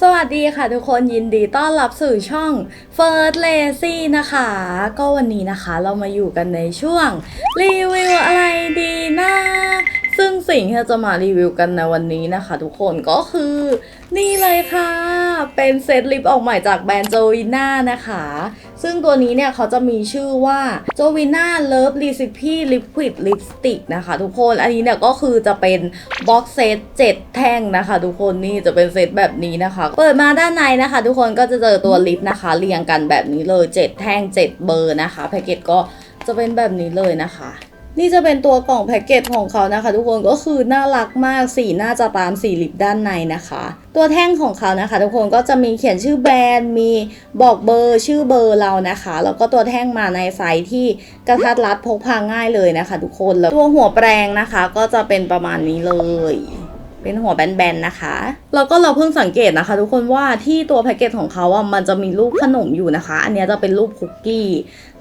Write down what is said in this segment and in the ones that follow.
สวัสดีค่ะทุกคนยินดีต้อนรับสู่ช่อง First Lazy นะคะ ก็วันนี้นะคะเรามาอยู่กันในช่วง รีวิวอะไรดีนะ ซึ่งสิ่งที่จะมารีวิวกันในวันนี้นะคะ ทุกคนก็คือ นี่เลยค่ะ เป็นเซตลิปออกใหม่จากแบรนด์โจวิน่านะคะ ซึ่งตัวนี้เนี่ยเขาจะมีชื่อว่าโจวิน่าเลิฟรีซิพีลิควิดลิปสติกนะคะทุกคน อันนี้เนี่ยก็คือจะเป็นบ็อกเซต7แท่งนะคะ ทุกคนนี่จะเป็นเซตแบบนี้นะคะ เปิดมาด้านในนะคะ ทุกคนก็จะเจอตัวลิปนะคะ เรียงกันแบบนี้เลย 7 แท่ง 7 เบอร์นะคะแพคเกจก็จะเป็นแบบนี้เลยนะคะ นี่จะเป็นตัวกล่องแพ็กเกจของเขานะคะ ทุกคนก็คือน่ารักมากสีน่าจะตามสีลิปด้านในนะคะ ตัวแท่งของเขานะคะ ทุกคนก็จะมีเขียนชื่อแบรนด์มีบอกเบอร์ชื่อเบอร์เรานะคะ แล้วก็ตัวแท่งมาในไซส์ที่กระทัดรัดพกพาง่ายเลยนะคะ ทุกคนแล้วตัวหัวแปรงนะคะ ก็จะเป็นประมาณนี้เลย เป็นหัวแบนๆนะคะ แล้วก็เราเพิ่งสังเกตนะคะ ทุกคนว่าที่ตัวแพ็กเกจของเขาอะมันจะมีรูปขนมอยู่นะคะ อันนี้จะเป็นรูปคุกกี้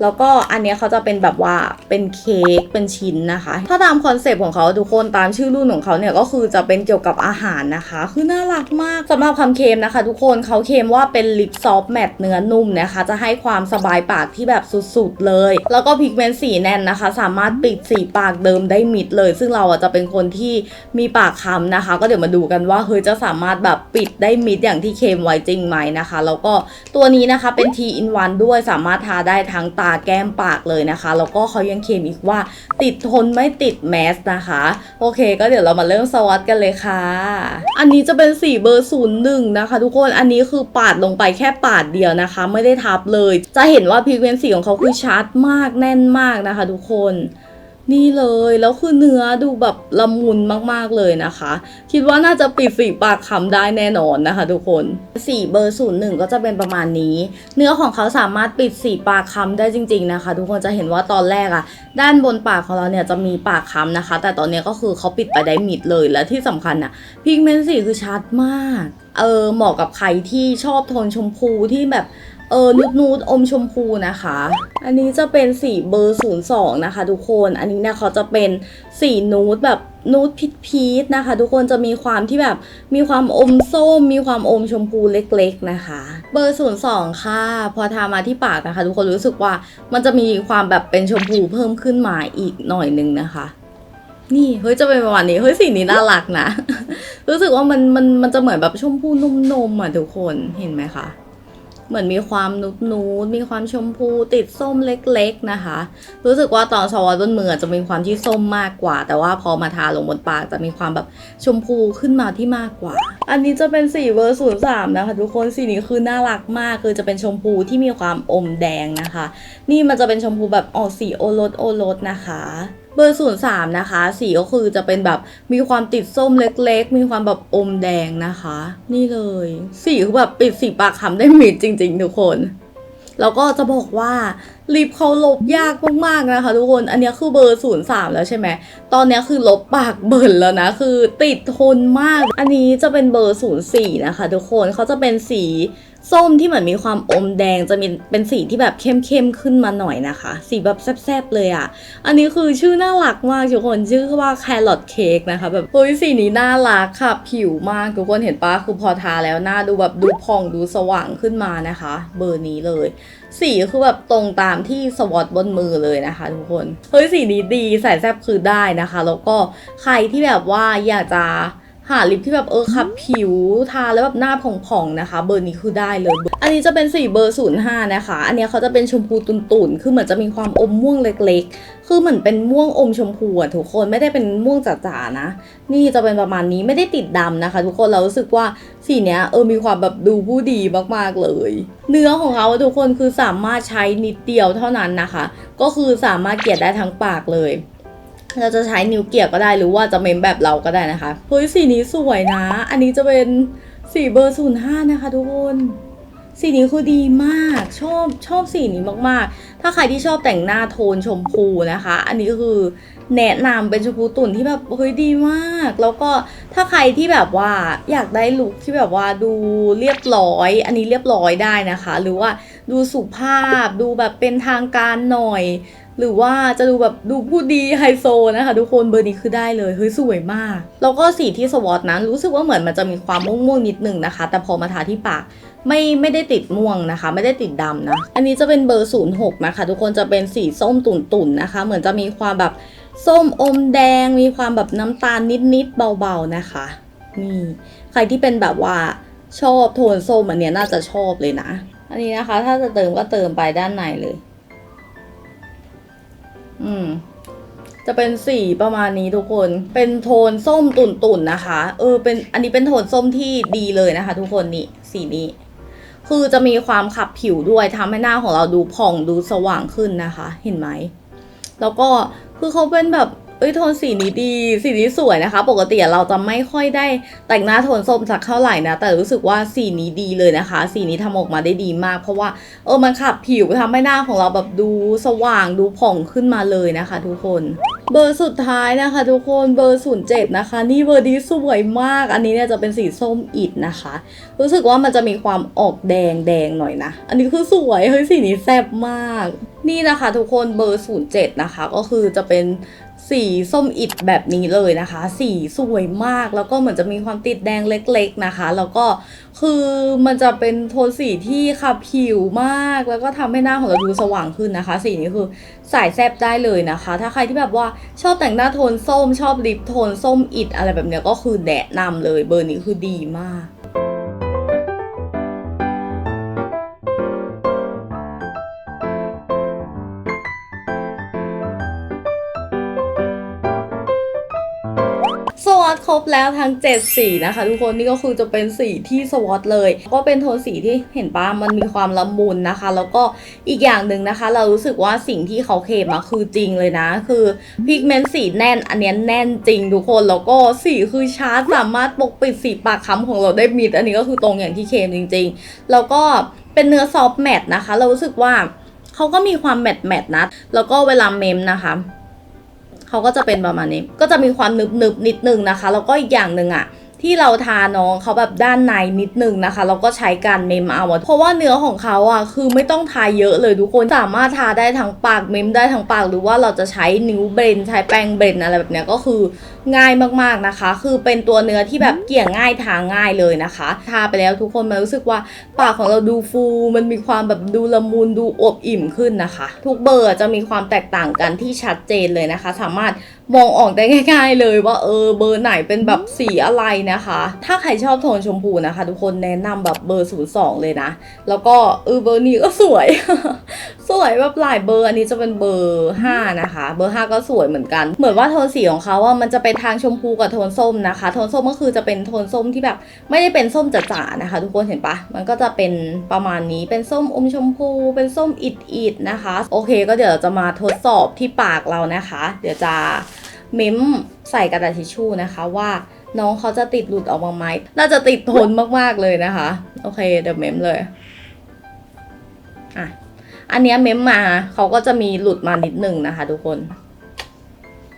แล้วก็อันนี้เขาจะเป็นแบบว่าเป็นเค้กเป็นชิ้นนะคะ ถ้าตามคอนเซปต์ของเขาทุกคนตามชื่อรุ่นของเขาเนี่ยก็คือจะเป็นเกี่ยวกับอาหารนะคะ คือน่ารักมากสำหรับคำเคลมนะคะ ทุกคนเขาเคลมว่าเป็นลิปซอฟต์แมตต์เนื้อนุ่มนะคะ จะให้ความสบายปากที่แบบสุดๆเลย แล้วก็พิกเมนต์สีแน่นนะคะ สามารถปิดสีปากเดิมได้มิดเลย ซึ่งเราอะจะเป็นคนที่มีปากค้ำนะคะก็เดี๋ยวมาดูกันว่าเฮ้ยจะสามารถแบบปิดได้มิดอย่างที่เคมไว้จริงไหมนะคะ แล้วก็ตัวนี้นะคะเป็น T in 1ด้วยสามารถทาได้ทั้งตาแก้มปากเลยนะคะ แล้วก็เขายังเคมอีกว่าติดทนไม่ติดแมสนะคะ โอเค ก็เดี๋ยวเรามาเริ่มสวัสดกันเลยค่ะ อันนี้จะเป็นสีเบอร์ศูนย์หนึ่งนะคะทุกคนอันนี้คือปาดลงไปแค่ปาดเดียวนะคะ ไม่ได้ทับเลย จะเห็นว่าพิกเมนต์สีของเขาคือชัดมากแน่นมากนะคะ ทุกคน นี่เลยแล้วคือเนื้อดูแบบละมุนมากๆเลยนะคะ คิดว่าน่าจะปิดสีปากคำได้แน่นอนนะคะทุกคนสีเบอร์ศูนย์หนึ่งก็จะเป็นประมาณนี้ เนื้อของเขาสามารถปิดสีปากคำได้จริง ๆนะคะ ทุกคนจะเห็นว่าตอนแรกอะด้านบนปากของเราเนี่ยจะมีปากคำนะคะ แต่ตอนนี้ก็คือเขาปิดไปได้มิดเลยและที่สำคัญอะพิกเมนต์สีคือชัดมากเออเหมาะกับใครที่ชอบโทนชมพูที่แบบ เออนูดนูดอมชมพูนะคะ อันนี้จะเป็นสีเบอร์02นะคะ ทุกคน อันนี้เนี่ยเขาจะเป็นสีนูดแบบนูดพีชพีชนะคะ ทุกคนจะมีความที่แบบมีความอมส้ม มีความอมชมพูเล็กๆนะคะ เบอร์ 02 ค่ะ พอทามาที่ปากนะคะ ทุกคนรู้สึกว่ามันจะมีความแบบเป็นชมพูเพิ่มขึ้นมาอีกหน่อยนึงนะคะ นี่เฮ้ยจะเป็นประมาณนี้เฮ้ยสีนี้น่ารักนะ รู้สึกว่ามันมันมันจะเหมือนแบบชมพูนุ่มๆอะทุกคนเห็นไหมคะ เหมือนมีความนุดนูดมีความชมพูติดส้มเล็กๆนะคะ รู้สึกว่าตอนสวอตบนมือจะมีความที่ส้มมากกว่า แต่ว่าพอมาทาลงบนปากจะมีความแบบชมพูขึ้นมาที่มากกว่า อันนี้จะเป็นสีเบอร์ศูนย์สามนะคะ ทุกคนสีนี้คือน่ารักมาก คือจะเป็นชมพูที่มีความอมแดงนะคะ นี่มันจะเป็นชมพูแบบออกสีโอรสโอรสนะคะ เบอร์ศูนย์สามนะคะ สีก็คือจะเป็นแบบมีความติดส้มเล็ก ๆ มีความแบบอมแดงนะคะ นี่เลย สีคือแบบปิดสีปากคำได้มิดจริง ๆ ทุกคนแล้วก็จะบอกว่าลิปเขาลบยากมากๆนะคะ ทุกคน อันนี้คือเบอร์ศูนย์สามแล้วใช่ไหม ตอนนี้คือลบปากเบิ่นแล้วนะ คือติดทนมาก อันนี้จะเป็นเบอร์ศูนย์สี่นะคะ ทุกคนเขาจะเป็นสี ส้มที่เหมือนมีความอมแดงจะมีเป็นสีที่แบบเข้มๆขึ้นมาหน่อยนะคะ สีแบบแซ่บๆเลยอะ่ะ อันนี้คือชื่อน่ารักมากทุกคนชื่อว่าแครอทเค้กนะคะแบบเฮ้ยสีนี้น่ารักค่ะ ผิวมากทุกคนเห็นปะคือพอทาแล้วหน้าดูแบบดูผ่องดูสว่างขึ้นมานะคะ เบอร์นี้เลย สีคือแบบตรงตามที่สวอตบนมือเลยนะคะทุกคนเฮ้ยสีนี้ดีใส่แซบคือได้นะคะ แล้วก็ใครที่แบบว่าอยากจะ หาลิปที่แบบเออขับผิวทาแล้วแบบหน้าผ่องๆนะคะ เบอร์นี้คือได้เลย อันนี้จะเป็นสีเบอร์05นะคะ อันเนี้ยเขาจะเป็นชมพูตุ่นๆ คือเหมือนจะมีความอมม่วงเล็กๆ คือเหมือนเป็นม่วงอมชมพูอะทุกคนไม่ได้เป็นม่วงจ๋าๆนะ นี่จะเป็นประมาณนี้ไม่ได้ติดดำนะคะ ทุกคนเรารู้สึกว่าสีเนี้ยเออมีความแบบดูผู้ดีมากๆเลย เนื้อของเขาทุกคนคือสามารถใช้นิดเดียวเท่านั้นนะคะ ก็คือสามารถเกลี่ยได้ทั้งปากเลย เราจะใช้นิ้วเกี่ยก็ได้หรือว่าจะเมมแบบเราก็ได้นะคะเฮ้ยสีนี้สวยนะ อันนี้จะเป็นสีเบอร์ศูนย์ห้านะคะทุกคนสีนี้คือดีมากชอบชอบสีนี้มากๆ ถ้าใครที่ชอบแต่งหน้าโทนชมพูนะคะ อันนี้ก็คือแนะนำเป็นชมพูตุ่นที่แบบเฮ้ยดีมาก แล้วก็ถ้าใครที่แบบว่าอยากได้ลุคที่แบบว่าดูเรียบร้อย อันนี้เรียบร้อยได้นะคะ หรือว่าดูสุภาพดูแบบเป็นทางการหน่อย หรือว่าจะดูแบบดูผู้ดีไฮโซนะคะทุกคนเบอร์นี้คือได้เลยเฮ้ยสวยมาก แล้วก็สีที่สวอตนั้นรู้สึกว่าเหมือนมันจะมีความม่วงๆนิดนึงนะคะ แต่พอมาทาที่ปากไม่ไม่ได้ติดม่วงนะคะ ไม่ได้ติดดำนะ อันนี้จะเป็นเบอร์ 06 นะคะ ทุกคนจะเป็นสีส้มตุ่นๆนะคะ เหมือนจะมีความแบบส้มอมแดง มีความแบบน้ำตาลนิดๆเบาๆนะคะ นี่ใครที่เป็นแบบว่าชอบโทนส้มอันเนี้ยน่าจะชอบเลยนะ อันนี้นะคะ ถ้าจะเติมก็เติมไปด้านในเลย อืม จะเป็นสีประมาณนี้ทุกคน เป็นโทนส้มตุ่นๆนะคะ เออ เป็นอันนี้เป็นโทนส้มที่ดีเลยนะคะ ทุกคนนี่สีนี้ คือจะมีความขับผิวด้วยทำให้หน้าของเราดูผ่องดูสว่างขึ้นนะคะ เห็นไหม แล้วก็คือเขาเป็นแบบ อ้ยโทนสีนี้ดี สีนี้สวยนะคะ ปกติเราจะไม่ค่อยได้แต่งหน้าโทนส้มสักเท่าไหร่นะ แต่รู้สึกว่าสีนี้ดีเลยนะคะ สีนี้ทำออกมาได้ดีมาก เพราะว่าเออมันขับผิวทำให้หน้าของเราแบบดูสว่างดูผ่องขึ้นมาเลยนะคะ ทุกคน เบอร์สุดท้ายนะคะ ทุกคนเบอร์ศูนย์เจ็ดนะคะ นี่เบอร์นี้สวยมาก อันนี้เนี่ยจะเป็นสีส้มอิดนะคะ รู้สึกว่ามันจะมีความออกแดงแดงหน่อยนะ อันนี้คือสวยเฮ้ยสีนี้แซ่บมาก นี่นะคะ ทุกคนเบอร์ศูนย์เจ็ดนะคะ ก็คือจะเป็น สีส้มอิดแบบนี้เลยนะคะ สีสวยมากแล้วก็เหมือนจะมีความติดแดงเล็กๆนะคะ แล้วก็คือมันจะเป็นโทนสีที่ขับผิวมาก แล้วก็ทำให้หน้าของเราดูสว่างขึ้นนะคะ สีนี้คือสายแซบได้เลยนะคะ ถ้าใครที่แบบว่าชอบแต่งหน้าโทนส้มชอบลิปโทนส้มอิดอะไรแบบนี้ก็คือแนะนำเลยเบอร์นี้คือดีมาก สวอตครบแล้วทั้ง 7 สีนะคะ ทุกคนนี่ก็คือจะเป็นสีที่สวอตเลย ก็เป็นโทนสีที่เห็นปะมันมีความละมุนนะคะ แล้วก็อีกอย่างหนึ่งนะคะ เรารู้สึกว่าสิ่งที่เขาเคลมอะคือจริงเลยนะ คือพิกเมนต์สีแน่น อันนี้แน่นจริงทุกคนแล้วก็สีคือชาร์จสามารถปกปิดสีปากค้ำของเราได้มิดอันนี้ก็คือตรงอย่างที่เคลมจริง ๆ แล้วก็เป็นเนื้อซอฟต์แมตต์นะคะ เรารู้สึกว่าเขาก็มีความแมตต์แมตต์นะแล้วก็เวลาเมมนะคะ เขาก็จะเป็นประมาณนี้ ก็จะมีความนึบนึบๆนิดนึงนะคะ แล้วก็อีกอย่างหนึ่งอะ ที่เราทาน้องเขาแบบด้านในนิดนึงนะคะแล้วก็ใช้การเมมเอาเพราะว่าเนื้อของเขาอะคือไม่ต้องทาเยอะเลยทุกคนสามารถทาได้ทั้งปากเมมได้ทั้งปากหรือว่าเราจะใช้นิ้วเบรนใช้แป้งเบรนอะไรแบบเนี้ยก็คือง่ายมากๆนะคะ คือเป็นตัวเนื้อที่แบบเกี่ยง่ายทาง่ายเลยนะคะทาไปแล้วทุกคนมันรู้สึกว่าปากของเราดูฟูมันมีความแบบดูละมุนดูอบอิ่มขึ้นนะคะ ทุกเบอร์จะมีความแตกต่างกันที่ชัดเจนเลยนะคะ สามารถมองออกได้ง่าย ๆ เลยว่าเออเบอร์ไหนเป็นแบบสีอะไรนะคะ ถ้าใครชอบโทนชมพูนะคะ ทุกคนแนะนำแบบเบอร์ 02 เลยนะ แล้วก็เออเบอร์นี้ก็สวย สวยแบบหลายเบอร์อันนี้จะเป็นเบอร์ 5 นะคะ เบอร์ 5 ก็สวยเหมือนกัน เหมือนว่าโทนสีของเขาว่ามันจะไปทางชมพูกับโทนส้มนะคะ โทนส้มก็คือจะเป็นโทนส้มที่แบบไม่ได้เป็นส้มจ๋าๆนะคะ ทุกคนเห็นปะมันก็จะเป็นประมาณนี้เป็นส้มอมชมพู เป็นส้มอิดๆนะคะ โอเค ก็เดี๋ยวเราจะมาทดสอบที่ปากเรานะคะ เดี๋ยวจะเม้มใส่กระดาษทิชชู่นะคะว่า น้องเขาจะติดหลุดออกมาไหมน่าจะติดทนมากๆเลยนะคะ โอเค เดี๋ยวเมมเลยอะอันนี้เมมมาเขาก็จะมีหลุดมานิดหนึ่งนะคะ ทุกคน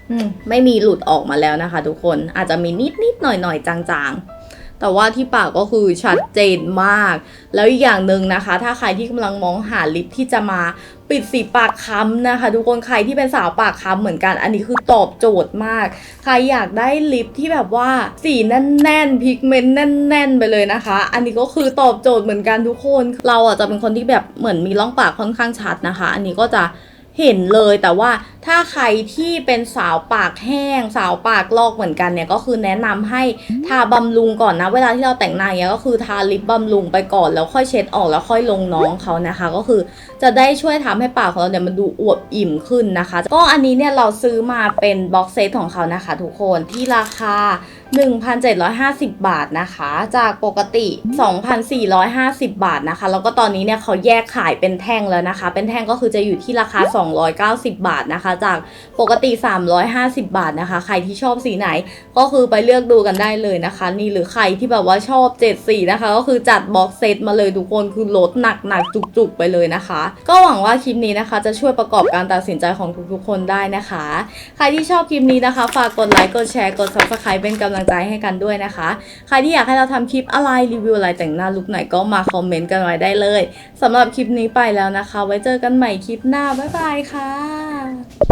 อืมไม่มีหลุดออกมาแล้วนะคะ ทุกคนอาจจะมีนิดนิดๆหน่อยหน่อยๆจางๆ แต่ว่าที่ปากก็คือชัดเจนมาก แล้วอีกอย่างหนึ่งนะคะ ถ้าใครที่กำลังมองหาลิปที่จะมาปิดสีปากค้ำนะคะ ทุกคนใครที่เป็นสาวปากค้ำเหมือนกัน อันนี้คือตอบโจทย์มาก ใครอยากได้ลิปที่แบบว่าสีแน่นๆพิกเมนต์แน่น ๆ ไปเลยนะคะ อันนี้ก็คือตอบโจทย์เหมือนกันทุกคน เราอะจะเป็นคนที่แบบเหมือนมีร่องปากค่อนข้างชัดนะคะ อันนี้ก็จะเห็นเลยแต่ว่า ถ้าใครที่เป็นสาวปากแห้ง สาวปากลอกเหมือนกันเนี่ยก็คือแนะนำให้ทาบำรุงก่อนนะ เวลาที่เราแต่งหน้าเนี่ยก็คือทาลิปบำรุงไปก่อนแล้วค่อยเช็ดออกแล้วค่อยลงน้องเขานะคะ ก็คือจะได้ช่วยทำให้ปากของเราเนี่ยมันดูอวบอิ่มขึ้นนะคะ ก็อันนี้เนี่ยเราซื้อมาเป็นบ็อกเซตของเขานะคะ ทุกคนที่ราคา 1,750 บาทนะคะ จากปกติ 2,450 บาทนะคะ แล้วก็ตอนนี้เนี่ยเขาแยกขายเป็นแท่งแล้วนะคะ เป็นแท่งก็คือจะอยู่ที่ราคา 290 บาทนะคะจากปกติ 350 บาทนะคะ ใครที่ชอบสีไหนก็คือไปเลือกดูกันได้เลยนะคะ นี่หรือใครที่แบบว่าชอบ7สีนะคะ ก็คือจัดบ็อกเซตมาเลยทุกคนคือลดหนักหนักจุกๆไปเลยนะคะ ก็หวังว่าคลิปนี้นะคะ จะช่วยประกอบการตัดสินใจของทุกๆ คนได้นะคะ ใครที่ชอบคลิปนี้นะคะ ฝากกดไลค์กดแชร์กด subscribe เป็นกำลังใจให้กันด้วยนะคะ ใครที่อยากให้เราทำคลิปอะไรรีวิวอะไรแต่งหน้าลุคไหนก็มาคอมเมนต์กันไว้ได้เลยสำหรับคลิปนี้ไปแล้วนะคะ ไว้เจอกันใหม่คลิปหน้าบ๊ายบายค่ะค่ะ